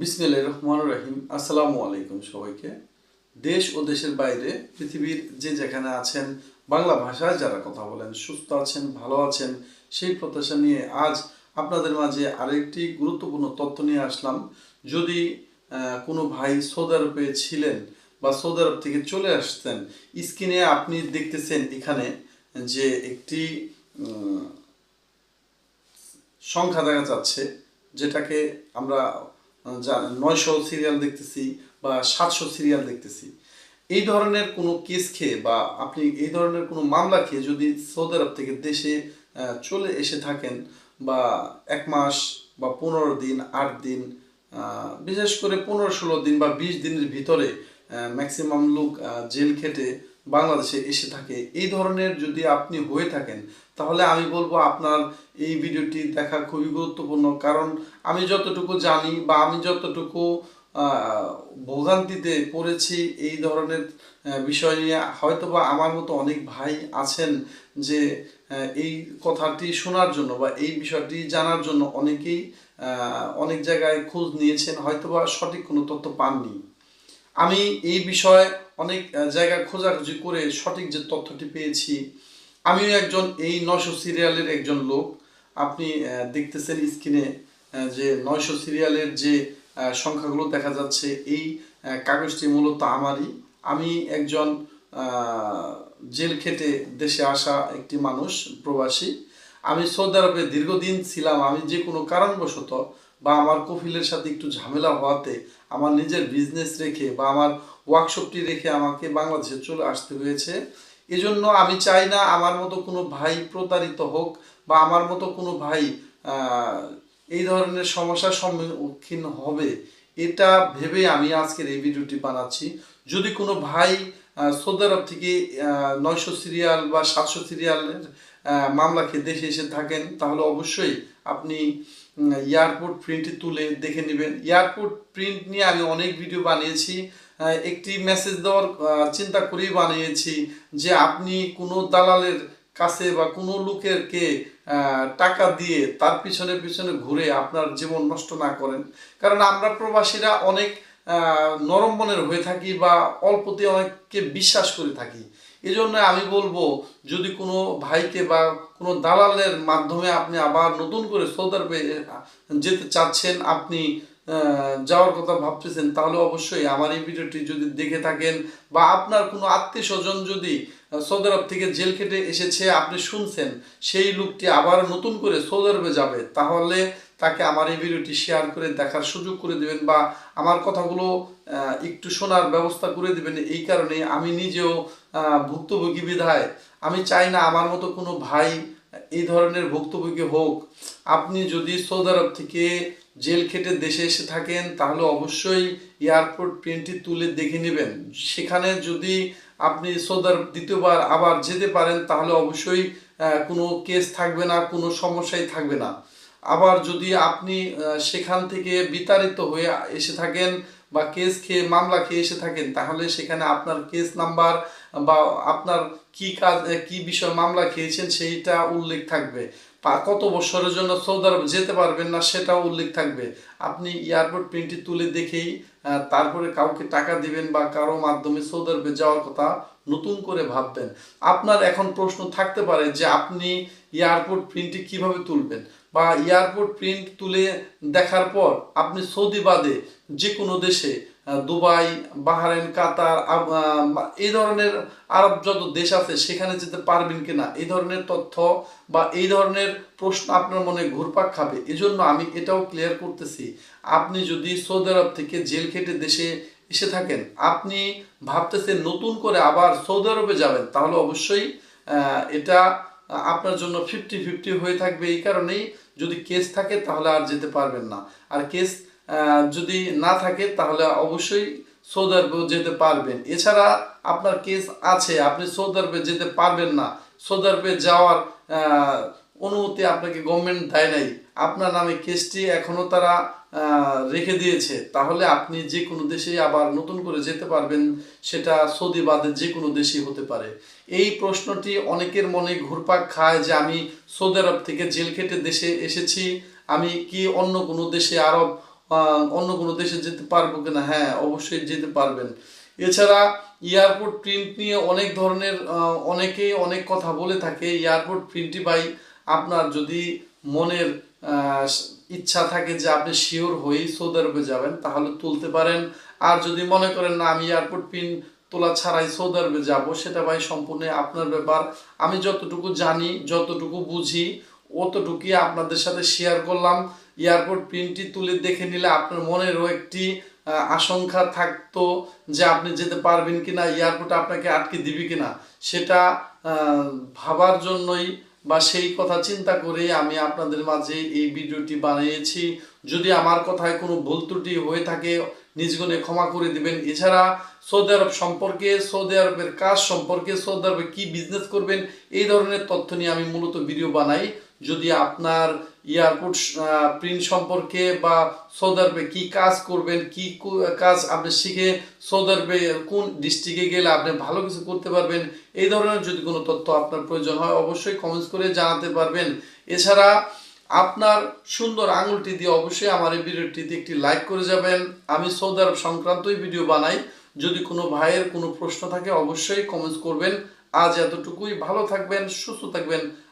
বিসমিল্লাহ রহমান রহিম। আসসালামু আলাইকুম সবাইকে। দেশ ও দেশের বাইরে পৃথিবীর যে যেখানে আছেন বাংলা ভাষায় যারা কথা বলেন, সুস্থ আছেন, ভালো আছেন, সেই প্রত্যাশা নিয়ে আজ আপনাদের মাঝে আরেকটি গুরুত্বপূর্ণ তথ্য নিয়ে আসলাম। যদি কোনো ভাই সৌদি আরবে ছিলেন বা সৌদি আরব থেকে চলে আসতেন, স্ক্রিনে আপনি দেখতেছেন এখানে যে একটি সংখ্যা দেখা যাচ্ছে, যেটাকে আমরা নয়শো সিরিয়াল দেখতেছি বা সাতশো সিরিয়াল দেখতেছি। এই ধরনের কোনো কেস খেয়ে বা আপনি এই ধরনের কোনো মামলা খেয়ে যদি সৌদি আরব থেকে দেশে চলে এসে থাকেন বা এক মাস বা পনেরো দিন, আট দিন বিশেষ করে পনেরো ষোলো দিন বা বিশ দিনের ভিতরে ম্যাক্সিমাম লোক জেল খেটে বাংলাদেশে এসে থাকে। এই ধরনের যদি আপনি হয়ে থাকেন, তাহলে আমি বলব আপনার এই ভিডিওটি দেখা খুবই গুরুত্বপূর্ণ। কারণ আমি যতটুকু জানি বা আমি যতটুকু ভোগান্তিতে পড়েছি এই ধরনের বিষয় নিয়ে, হয়তোবা আমার মতো অনেক ভাই আছেন যে এই কথাটি শোনার জন্য বা এই বিষয়টি জানার জন্য অনেকেই অনেক জায়গায় খোঁজ নিয়েছেন, হয়তোবা সঠিক কোনো তথ্য পাননি। আমি এই বিষয়ে অনেক আহ, জায়গায় খোঁজাখুঁজি করে সঠিক যে তথ্যটি পেয়েছি। আমিও একজন এই নয়শো সিরিয়ালের একজন লোক। আপনি দেখতেছেন স্ক্রিনে যে নয়শো সিরিয়ালের যে সংখ্যাগুলো দেখা যাচ্ছে এই কাগজটি মূলত আমারই। আমি একজন জেল খেটে দেশে আসা একটি মানুষ প্রবাসী। আমি সৌদি আরবে দীর্ঘদিন ছিলাম। আমি যে কোনো কারণবশত বা আমার কফিলের সাথে একটু ঝামেলা হওয়াতে আমার নিজের বিজনেস রেখে বা আমার ওয়ার্কশপটি রেখে আমাকে বাংলাদেশে চলে আসতে হয়েছে। এজন্য আমি চাই না আমার মতো কোনো ভাই প্রতারিত হোক বা আমার মতো কোনো ভাই এই ধরনের সমস্যার সম্মুখীন হবে। এটা ভেবে আমি আজকের এই ভিডিওটি বানাচ্ছি। যদি কোনো ভাই সৌদি আরব থেকে নয়শো সিরিয়াল বা সাতশো সিরিয়ালের মামলাকে দেশে এসে থাকেন, তাহলে অবশ্যই আপনি এয়ারপোর্ট প্রিন্টটি তুলে দেখে নেবেন। এয়ারপোর্ট প্রিন্ট নিয়ে আমি অনেক ভিডিও বানিয়েছি। একটি মেসেজ দেওয়ার চিন্তা করেই বানিয়েছি যে আপনি কোনো দালালের কাছে বা কোনো লোকেরকে আহ, টাকা দিয়ে তার পিছনে পিছনে ঘুরে আপনার জীবন নষ্ট না করেন। কারণ আমরা প্রবাসীরা অনেক নরম মনের হয়ে থাকি বা অল্পতে অনেককে বিশ্বাস করে থাকি। এই জন্য আমি বলব, যদি কোনো ভাইকে বা কোনো দালালের মাধ্যমে আপনি আবার নতুন করে সৌদি আরবে যেতে চাচ্ছেন, আপনি যাওয়ার কথা ভাবতেছেন, তাহলে অবশ্যই আমার এই ভিডিওটি যদি দেখে থাকেন বা আপনার কোনো আত্মীয় স্বজন যদি সৌদি আরব থেকে জেল খেটে এসেছে, আপনি শুনছেন, সেই লোকটি আবার নতুন করে সৌদি আরবে যাবে, তাহলে তাকে আমার এই ভিডিওটি শেয়ার করে দেখার সুযোগ করে দিবেন বা আমার কথাগুলো একটু শোনার ব্যবস্থা করে দিবেন। এই কারণে আমি নিজেও ভুক্তভোগী বিধায়। আমি চাই না আমার মতো কোনো ভাই এই ধরনের ভুক্তভোগী হোক। আপনি যদি সৌদি আরব থেকে জেল খেটে দেশে এসে থাকেন, তাহলে অবশ্যই এয়ারপোর্ট প্রিন্টটি তুলে দেখে নেবেন। সেখানে যদি আপনি সৌদি আরব দ্বিতীয়বার আবার যেতে পারেন, তাহলে অবশ্যই কোনো কেস থাকবে না, কোনো সমস্যাই থাকবে না। আবার যদি আপনি সেখান থেকে বিতাড়িত হয়ে এসে থাকেন বা কেস খেয়ে মামলা খেয়ে এসে থাকেন, তাহলে সেখানে আপনার কেস নাম্বার বা আপনার কি কাজ কি বিষয় মামলা খেয়েছেন সেইটা উল্লেখ থাকবে। কত বছরের জন্য সৌদি আরব যেতে পারবেন না সেটাও উল্লেখ থাকবে। আপনি এয়ারপোর্ট প্রিন্টটি তুলে দেখেই তারপরে কাউকে টাকা দিবেন বা কারও মাধ্যমে সৌদি আরবে যাওয়ার কথা নতুন করে ভাববেন। আপনার এখন প্রশ্ন থাকতে পারে যে আপনি এয়ারপোর্ট প্রিন্টটি কীভাবে তুলবেন? বা এয়ারপোর্ট প্রিন্ট তুলে দেখার পর আপনি সৌদি বাদে যে কোনো দেশে দুবাই বাহারেন কাতার এই ধরনের আরব যত দেশ আছে সেখানে যেতে পারবেন কিনা, এই ধরনের তথ্য বা এই ধরনের প্রশ্ন আপনার মনে ঘুরপাক খাবে, এজন্য আমি এটাও ক্লিয়ার করতেছি। আপনি যদি সৌদি আরব থেকে জেল খেটে দেশে এসে থাকেন, আপনি ভাবতেছেন নতুন করে আবার সৌদি আরবে যাবেন, তাহলে অবশ্যই এটা আপনার জন্য ফিফটি ফিফটি হয়ে থাকবে, এই কারণেই যদি কেস থাকে তাহলে আর যেতে পারবেন না। আর কেস যদি না থাকে তাহলে অবশ্যই সৌদি আরবে যেতে পারবেন। এছাড়া আপনার কেস আছে, আপনি সৌদি আরবে যেতে পারবেন না। সৌদি আরবে যাওয়ার অনুমতি আপনাকে গভর্নমেন্ট দেয় নাই। আপনার নামে কেসটি এখনও তারা রেখে দিয়েছে, তাহলে আপনি যে কোনো দেশে আবার নতুন করে যেতে পারবেন, সেটা সৌদি বাদে যে কোনো দেশেই হতে পারে। এই প্রশ্নটি অনেকের মনে ঘুরপাক খায় যে আমি সৌদি আরব থেকে জেল খেটে দেশে এসেছি, আমি কি অন্য কোনো দেশে আরব অন্য কোনো দেশে যেতে পারব কিনা? হ্যাঁ অবশ্যই যেতে পারবেন। এছাড়া এয়ারপোর্ট প্রিন্ট নিয়ে অনেক ধরনের অনেকেই অনেক কথা বলে থাকে। এয়ারপোর্ট প্রিন্টই ভাই, আপনার যদি মনের ইচ্ছা থাকে যে আপনি শিওর হয়েই সৌদি আরবে যাবেন, তাহলে তুলতে পারেন। আর যদি মনে করেন, না, আমি এয়ারপোর্ট পিন তোলা ছাড়াই সৌদি আরবে যাব, সেটা ভাই সম্পূর্ণ আপনার ব্যাপার। আমি যতটুকু জানি, যতটুকু বুঝি, অতটুকুই আপনাদের সাথে শেয়ার করলাম। এয়ারপোর্ট প্রিন্টটি তুলে দেখে নিলে আপনার মনেরও একটি আশঙ্কা থাকতো যে আপনি যেতে পারবেন কিনা এয়ারপোর্টে আপনাকে আটকে দিবে কিনা। সেটা ভাবার জন্যই বা সেই কথা চিন্তা করে আমি আপনাদের মাঝে এই ভিডিওটি বানিয়েছি। যদি আমার কথায় কোনো ভুল ত্রুটি হয়ে থাকে নিজগুণে ক্ষমা করে দিবেন। এছাড়া সৌদি আরব সম্পর্কে, সৌদি আরবের কাজ সম্পর্কে, সৌদি আরবে কি বিজনেস করবেন, এই ধরনের তথ্য নিয়ে আমি মূলত ভিডিও বানাই। যদি আপনার এয়ারপোর্ট প্রিন্ট সম্পর্কে বা সৌদি আরবে কি কাজ করবেন, কি কাজ আপনি শিখে সৌদি আরবে কোন ডিস্ট্রিক্টে গেলে আপনি ভালো কিছু করতে পারবেন, এই ধরনের যদি কোনো তথ্য আপনার প্রয়োজন হয়, অবশ্যই কমেন্টস করে জানাতে পারবেন। এছাড়া আপনার সুন্দর আঙুলটি দিয়ে অবশ্যই আমার এই ভিডিওটিতে একটি লাইক করে যাবেন। আমি সৌদি আরব সংক্রান্তই ভিডিও বানাই। যদি কোনো ভাইয়ের কোনো প্রশ্ন থাকে, অবশ্যই কমেন্টস করবেন। আজ এতটুকুই। ভালো থাকবেন, সুস্থ থাকবেন।